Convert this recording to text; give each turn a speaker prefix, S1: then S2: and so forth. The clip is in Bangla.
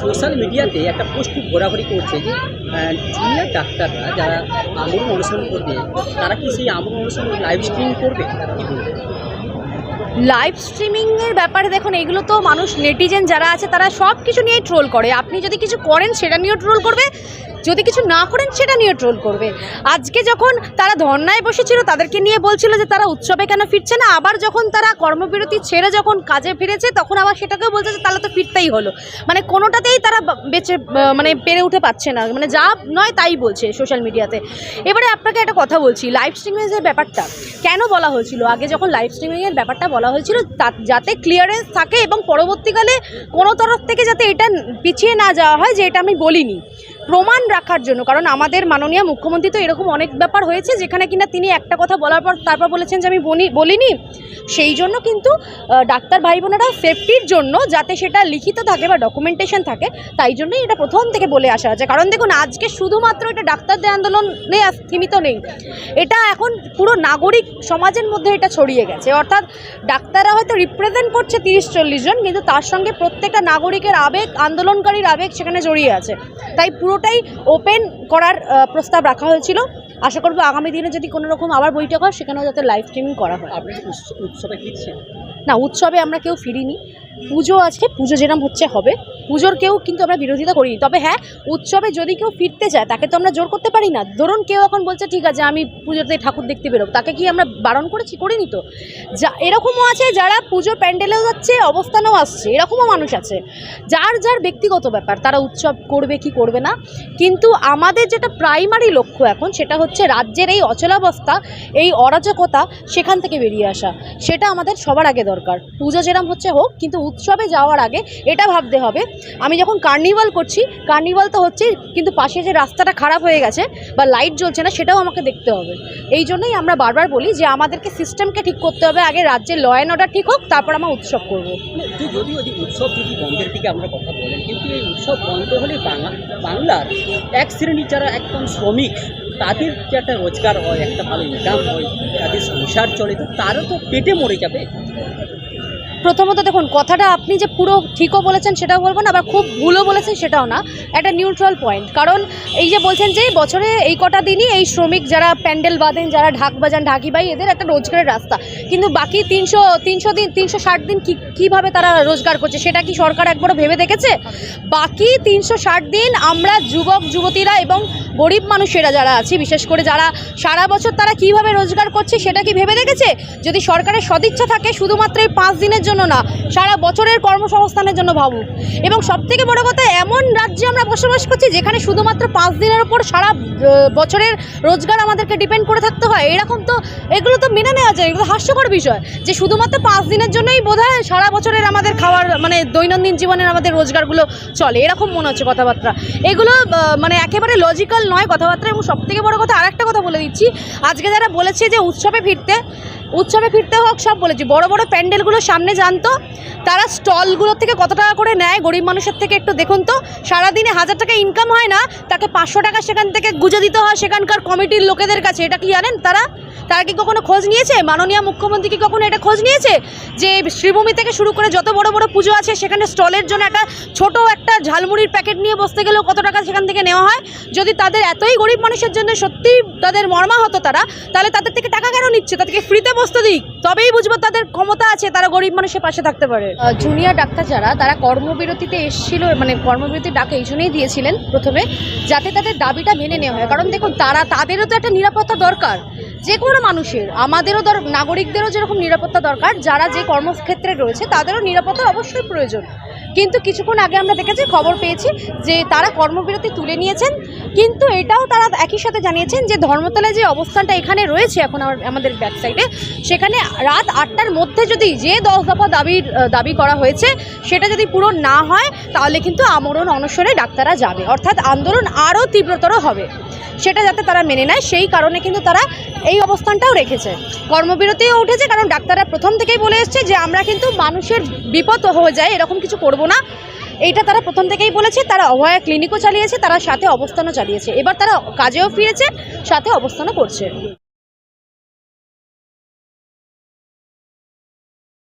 S1: সোশ্যাল মিডিয়াতে একটা পোস্ট খুব ঘোরাঘুরি করছে যে জুনিয়র ডাক্তাররা যারা আমরণ অনুসরণ করবে, তারা কি সেই আমরণ অনুসরণ লাইভ স্ট্রিমিং করবে?
S2: লাইভ স্ট্রিমিংয়ের ব্যাপারে দেখুন, এগুলো তো মানুষ নেটিজেন যারা আছে, তারা সব কিছু নিয়েই ট্রোল করে। আপনি যদি কিছু করেন, সেটা নিয়েও ট্রোল করবে। যদি কিছু না করেন, সেটা নিয়ে ট্রোল করবে। আজকে যখন তারা ধর্নায় বসেছিল, তাদেরকে নিয়ে বলছিল যে তারা উৎসবে কেন ফিরছে না, আবার যখন তারা কর্মবিরতি ছেড়ে যখন কাজে ফিরেছে, তখন আবার সেটাকেও বলছে যে তাহলে তো ফিরতেই হলো। মানে কোনোটাতেই তারা বেঁচে মানে পেরে উঠে পাচ্ছে না। মানে যা নয় তাই বলছে সোশ্যাল মিডিয়াতে এবারে আপনাকে একটা কথা বলছি লাইভ স্ট্রিমিংয়ের ব্যাপারটা, কেন বলা হয়েছিল? আগে যখন লাইভ স্ট্রিমিংয়ের ব্যাপারটা বলা হয়েছিল যাতে ক্লিয়ারেন্স থাকে এবং পরবর্তীকালে কোনো তরফ থেকে যাতে এটা পিছিয়ে না যাওয়া হয়, যে এটা আমি বলিনি। প্রমাণ রাখার জন্য, কারণ আমাদের মাননীয় মুখ্যমন্ত্রী তো এরকম অনেক ব্যাপার হয়েছে যেখানে কিনা তিনি একটা কথা বলার পর তারপর বলেছেন যে আমি বলি, বলিনি। সেই জন্য কিন্তু ডাক্তার ভাই বোনেরা সেফটির জন্য যাতে সেটা লিখিত থাকে বা ডকুমেন্টেশন থাকে, তাই জন্যই এটা প্রথম থেকে বলে আসা হচ্ছে কারণ দেখুন, আজকে শুধুমাত্র এটা ডাক্তারদের আন্দোলনে সীমিত নেই। এটা এখন পুরো নাগরিক সমাজের মধ্যে এটা ছড়িয়ে গেছে। অর্থাৎ ডাক্তাররা হয়তো রিপ্রেজেন্ট করছে তিরিশ চল্লিশ জন, কিন্তু তার সঙ্গে প্রত্যেকটা নাগরিকের আবেগ, আন্দোলনকারীর আবেগ সেখানে জড়িয়ে আছে। তাই পুরোটাই ওপেন করার প্রস্তাব রাখা হয়েছিল। আশা করব আগামী দিনে যদি কোনো রকম আবার বৈঠক হয় সেখানেও যাতে লাইভ স্ট্রিমিং করা হয়।
S1: উৎসবে
S2: না উৎসবে আমরা কেউ ফিরিনি। পুজো আছে পুজো যেরম হচ্ছে হবে। পুজোর কেউ কিন্তু আমরা বিরোধিতা করিনি। তবে হ্যাঁ উৎসবে যদি কেউ ফিরতে চায়, তাকে তো আমরা জোর করতে পারি না। ধরুন কেউ এখন বলছে, ঠিক আছে, আমি পুজোতে ঠাকুর দেখতে বেরোবো। তাকে কি আমরা বারণ করেছি? করিনি তো। যা, এরকমও আছে যারা পুজোর প্যান্ডেলেও যাচ্ছে, অবস্থানেও আসছে। এরকমও মানুষ আছে। যার যার ব্যক্তিগত ব্যাপার, তারা উৎসব করবে কি করবে না। কিন্তু আমাদের যেটা প্রাইমারি লক্ষ্য এখন, সেটা হচ্ছে রাজ্যের এই অচলাবস্থা, এই অরাজকতা, সেখান থেকে বেরিয়ে আসা। সেটা আমাদের সবার আগে দরকার। পুজো যেরম হচ্ছে হোক, কিন্তু উৎসবে যাওয়ার আগে এটা ভাবতে হবে আমি যখন কার্নিভাল করছি কার্নিভাল তো হচ্ছে কিন্তু পাশে যে রাস্তাটা খারাপ হয়ে গেছে বা লাইট জ্বলছে না, সেটাও আমাকে দেখতে হবে। এই জন্যই আমরা বারবার বলি যে আমাদেরকে সিস্টেমকে ঠিক করতে হবে, আগে রাজ্যের ল অ্যান্ড অর্ডার ঠিক হোক, তারপর আমরা উৎসব করব।
S1: যদি বন্ধের আমরা কথা বলেন উৎসব বন্ধ হলে বাংলা বাংলার এক শ্রেণির যারা একদম শ্রমিক, তাদের যে একটা রোজগার হয়, একটা ভালো ইনকাম হয়, তাদের সংসার চলে, তো তারও তো পেটে মরে যাবে।
S2: প্রথমত দেখুন, কথাটা আপনি যে পুরো ঠিকও বলেছেন সেটাও বলব না, আবার খুব ভুলও বলেছেন সেটাও না। একটা নিউট্রাল পয়েন্ট কারণ এই যে বলছেন যে বছরে এই কটা দিনই এই শ্রমিক যারা প্যান্ডেল বাঁধেন, যারা ঢাক বাজান, ঢাকি বাই, এদের একটা রোজগারের রাস্তা। কিন্তু বাকি তিনশো তিনশো দিন, তিনশো ষাট দিন কী, কীভাবে তারা রোজগার করছে, সেটা কি সরকার একবারও ভেবে দেখেছে? বাকি তিনশো ষাট দিন আমরা যুবক, যুবতীরা এবং গরিব মানুষেরা যারা আছি, বিশেষ করে যারা সারা বছর তারা কীভাবে রোজগার করছে, সেটা কি ভেবে দেখেছে? যদি সরকারের সদিচ্ছা থাকে, শুধুমাত্র এই পাঁচ দিনের জন্য না, সারা বছরের কর্মসংস্থানের জন্য ভাবুক। এবং সবথেকে বড় কথা, এমন রাজ্যে আমরা বসবাস করছি যেখানে শুধুমাত্র পাঁচ দিনের ওপর সারা বছরের রোজগার আমাদেরকে ডিপেন্ড করে থাকতে হয়। এরকম তো, এগুলো তো মেনে নেওয়া যায়, এগুলো হাস্যকর বিষয় যে শুধুমাত্র পাঁচ দিনের জন্যই বোধ সারা বছরের আমাদের খাওয়ার মানে দৈনন্দিন জীবনের আমাদের রোজগারগুলো চলে। এরকম মনে হচ্ছে কথাবার্তা। এগুলো মানে একেবারে লজিক্যাল নয় কথাবার্তা। এবং সবথেকে বড় কথা, আরেকটা কথা বলে দিচ্ছি। আজকে যারা বলেছে যে উৎসবে ফিরতে উৎসবে ফিরতে হোক, সব বলেছি। বড় বড় প্যান্ডেলগুলো সামনে জানতো? তারা স্টলগুলোর থেকে কত টাকা করে নেয়? গরিব মানুষের থেকে একটু দেখুন তো। সারাদিনে হাজার টাকা ইনকাম হয় না, তাকে পাঁচশো টাকা সেখান থেকে গুজে দিতে হয় সেখানকার কমিটির লোকেদের কাছে। এটা কি জানেন তারা? তারা কি কখনো খোঁজ নিয়েছে? মাননীয় মুখ্যমন্ত্রী কি কখনো এটা খোঁজ নিয়েছে? যে শ্রীভূমি থেকে শুরু করে যত বড় বড় পুজো আছে, সেখানে স্টলের জন্য একটা ছোট একটা ঝালমুড়ির প্যাকেট নিয়ে বসতে গেলেও কত টাকা সেখান থেকে নেওয়া হয়? যদি তাদের এতই গরিব মানুষের জন্য সত্যি তাদের মর্মা হতো তারা, তাহলে তাদের থেকে টাকা কেন নিচ্ছে? তাদেরকে ফ্রিতে বসতে দিক। তবেই বুঝব তাদের ক্ষমতা আছে, তারা গরিব মানুষের পাশে থাকতে পারে। জুনিয়র ডাক্তার যারা, তারা কর্মবিরতিতে এসেছিল মানে কর্মবিরতির ডাকে এই জন্যই দিয়েছিলেন প্রথমে, যাতে তাদের দাবিটা মেনে নেওয়া হয়। কারণ দেখুন, তারা, তাদেরও তো একটা নিরাপত্তা দরকার। যে কোনো মানুষের, আমাদেরও দর, নাগরিকদেরও যেরকম নিরাপত্তা দরকার, যারা যে কর্মক্ষেত্রে রয়েছে, তাদেরও নিরাপত্তার অবশ্যই প্রয়োজন। কিন্তু কিছুক্ষণ আগে আমরা দেখেছি, খবর পেয়েছি যে তারা কর্মবিরতি তুলে নিয়েছেন। কিন্তু এটাও তারা একই সাথে জানিয়েছেন যে ধর্মতলায় যে অবস্থানটা এখানে রয়েছে এখন আমাদের ব্যাক সাইডে সেখানে রাত আটটার মধ্যে যদি যে দশ দফা দাবির দাবি করা হয়েছে, সেটা যদি পূরণ না হয়, তাহলে কিন্তু আমরণ অনশনে ডাক্তাররা যাবে। অর্থাৎ আন্দোলন আরও তীব্রতর হবে। সেটা যাতে তারা মেনে নেয়, সেই কারণে কিন্তু তারা এই অবস্থানটাও রেখেছে। কর্মবিরতিও উঠেছে, কারণ ডাক্তাররা প্রথম থেকেই বলে এসছে যে আমরা কিন্তু মানুষের বিপদ হয়ে যায়, এরকম কিছু করব না। এইটা তারা প্রথম থেকেই বলেছে, তারা অভয়া ক্লিনিকও চালিয়েছে, তারা সাথে অবস্থানও চালিয়েছে। এবার তারা কাজেও ফিরেছে, সাথে অবস্থানও করছে।